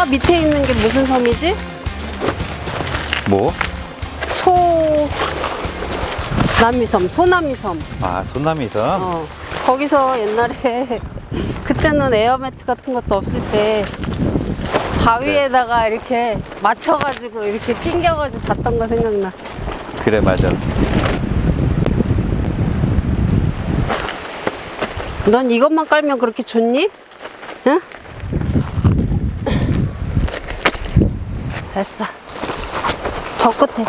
저 밑에 있는 게 무슨 섬이지? 뭐? 소 남이섬, 소남이섬. 아 소남이섬. 어. 거기서 옛날에 그때는 에어매트 같은 것도 없을 때 바위에다가 이렇게 맞춰가지고 이렇게 낑겨가지고 잤던 거 생각나. 그래 맞아. 넌 이것만 깔면 그렇게 좋니? 됐어. 저 끝에.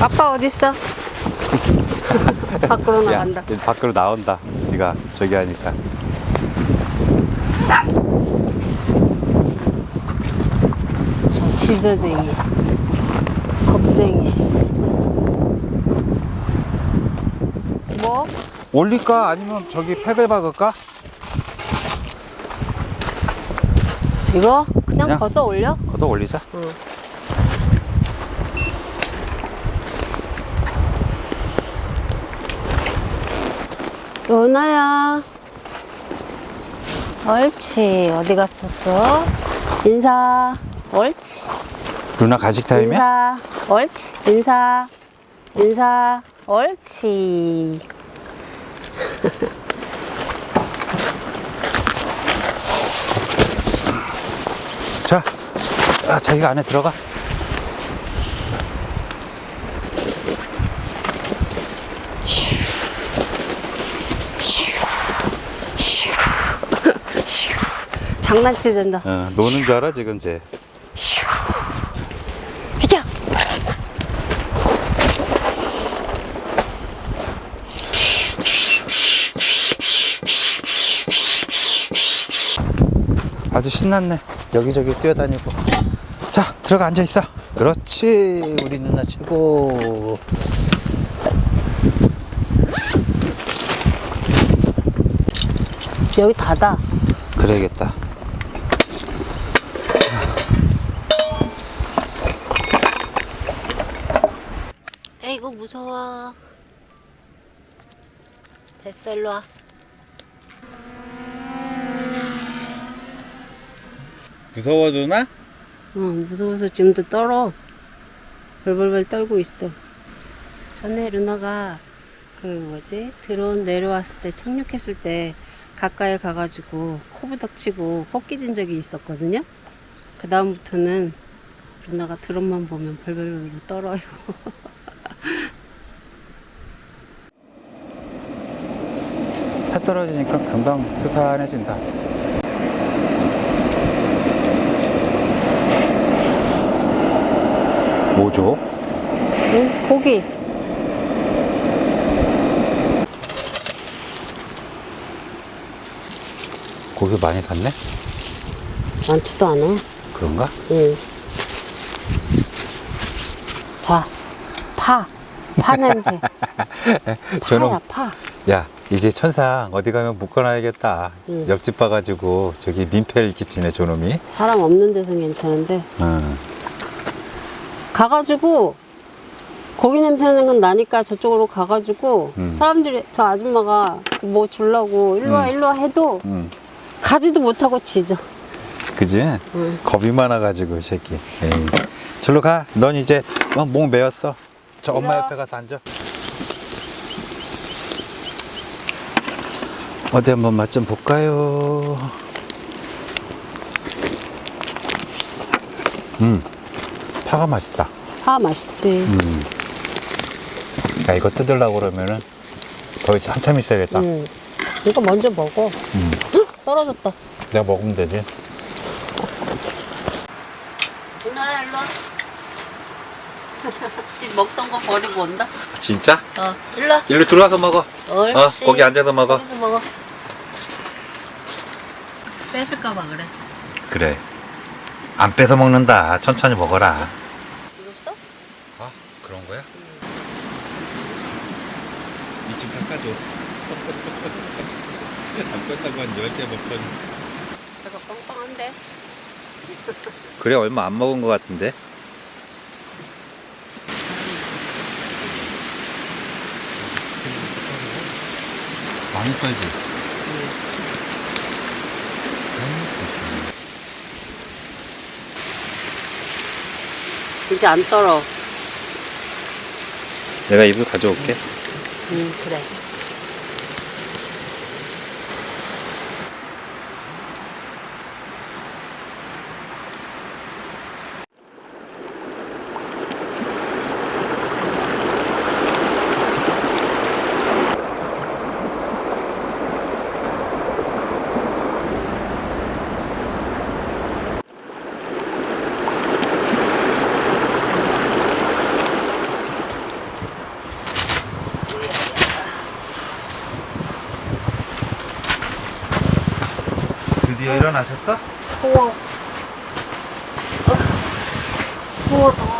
아빠 어딨어? 밖으로 야 나간다. 밖으로 나온다. 네가 저기 하니까. 저 지저쟁이. 겁쟁이. 뭐? 올릴까 아니면 저기 팩을 박을까? 이거? 그냥 그냥? 걷어 올려? 걷어 올리자. 응. 로나야. 옳지. 어디 갔었어? 인사. 옳지. 루나 간식 타임이야? 인사. 옳지. 인사. 인사. 옳지. 자, 아, 자기가 안에 들어가. 장난치는다. 어, 노는 줄 알아 지금 쟤. 비켜. 아주 신났네. 여기저기 뛰어다니고. 자, 들어가 앉아 있어. 그렇지. 우리 누나 최고. 여기 닫아. 그래야겠다. 에이구 무서워. 됐어 일로 와. 무서워 누나? 응 무서워서 지금도 떨어. 벌벌벌 떨고 있어. 전에 루나가 그 뭐지 드론 내려왔을 때 착륙했을 때 가까이 가가지고 코부닥치고 헛기진 적이 있었거든요. 그 다음부터는 루나가 드론만 보면 벌벌벌 떨어요. 떨어지니까 금방 수산해진다. 뭐죠? 응 고기. 고기 많이 샀네? 많지도 않아. 그런가? 응. 자, 파. 파 냄새. 저는- 파야, 파. 야, 이제 천상 어디 가면 묶어놔야겠다. 응. 옆집 봐가지고 저기 민폐를 끼치네 저놈이. 사람 없는 데선 괜찮은데. 응. 가가지고, 고기 냄새 나는 건 나니까 저쪽으로 가가지고, 음. 사람들이, 저 아줌마가 뭐 주려고, 일로와, 음. 일로 와 해도, 응. 가지도 못하고 짖어. 그지? 응. 겁이 많아가지고 이 새끼. 에이. 절로 가. 넌 이제 어, 목 메었어. 저 엄마 일로 와. 옆에 가서 앉아. 어디 한번 맛 좀 볼까요? 음, 파가 맛있다. 파 맛있지. 음. 야 이거 뜯으려고 그러면은 더 이제 한참 있어야겠다. 응. 이거 먼저 먹어. 음. 헉, 떨어졌다. 내가 먹으면 되지. 누나야, 일로 와. 집 먹던 거 버리고 온다? 진짜? 어, 일로 와. 일로 들어와서 먹어. 옳지. 어, 거기 앉아서 먹어. 거기서 먹어. 뺏을까봐 그래. 그래. 안 뺏어 먹는다. 천천히 먹어라. 이거 써? 아, 그런 거야? 하나도. 안 뺐다고 한 10개 먹던. 배가 빵빵한데? 그래, 얼마 안 먹은 것 같은데? 많이 빨지? 이제 안 떨어. 내가 입을 가져올게. 응, 그래. 드디어 일어나셨어? 더워. 더워, 더워, 더워.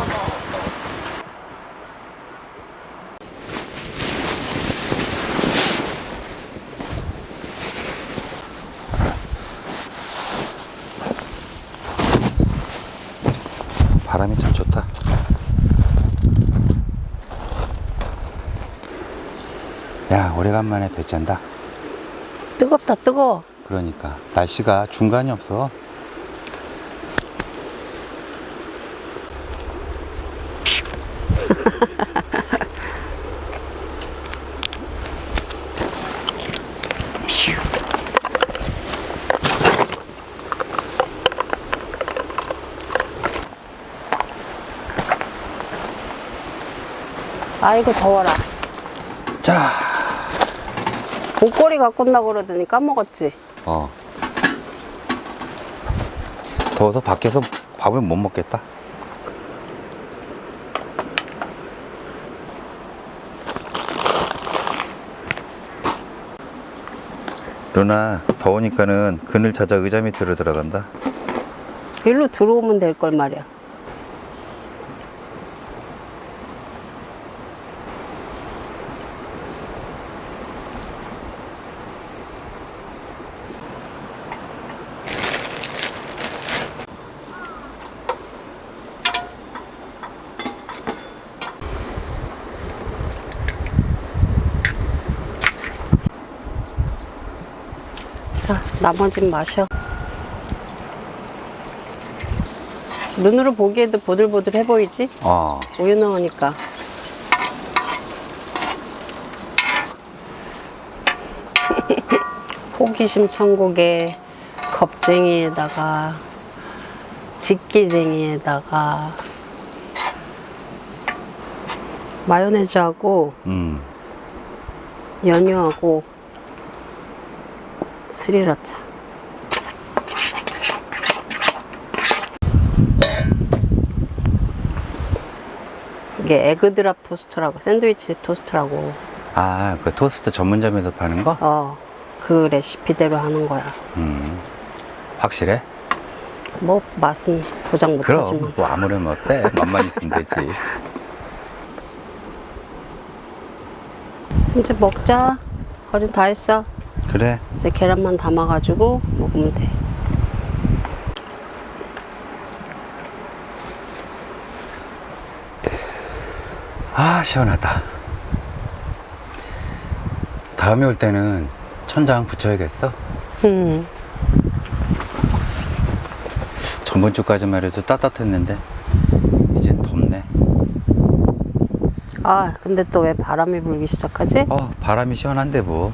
바람이 참 좋다. 야, 오래간만에 배 짠다. 뜨겁다, 뜨거워. 그러니까 날씨가 중간이 없어. 아이고, 더워라. 자, 목걸이 갖고 온다고 그러더니 까먹었지. 어. 더워서 밖에서 밥을 못 먹겠다. 루나 더우니까는 그늘 찾아 의자 밑으로 들어간다. 일로 들어오면 될 걸 말이야. 자, 나머진 마셔. 눈으로 보기에도 보들보들해 보이지? 어, 우유 넣으니까. 호기심 천국에 겁쟁이에다가 직기쟁이에다가 마요네즈하고 음, 연유하고 스리라차. 이게 에그드랍 토스트라고 샌드위치 토스트라고 아, 그 토스트 전문점에서 파는 거? 어 그 레시피대로 하는 거야. 음, 확실해? 뭐 맛은 보장 그럼 못하지만 뭐 아무렴 어때? 맛만 있으면 되지. 이제 먹자. 거진 다 했어. 그래. 이제 계란만 담아가지고 먹으면 돼. 아 시원하다 다음에 올 때는 천장 붙여야겠어 음. 저번 주까지만 해도 따뜻했는데 이젠 덥네 아 근데 또 왜 바람이 불기 시작하지? 어 바람이 시원한데 뭐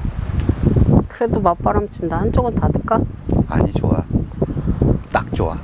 그래도 맞바람 친다. 한쪽은 닫을까? 아니 좋아 딱 좋아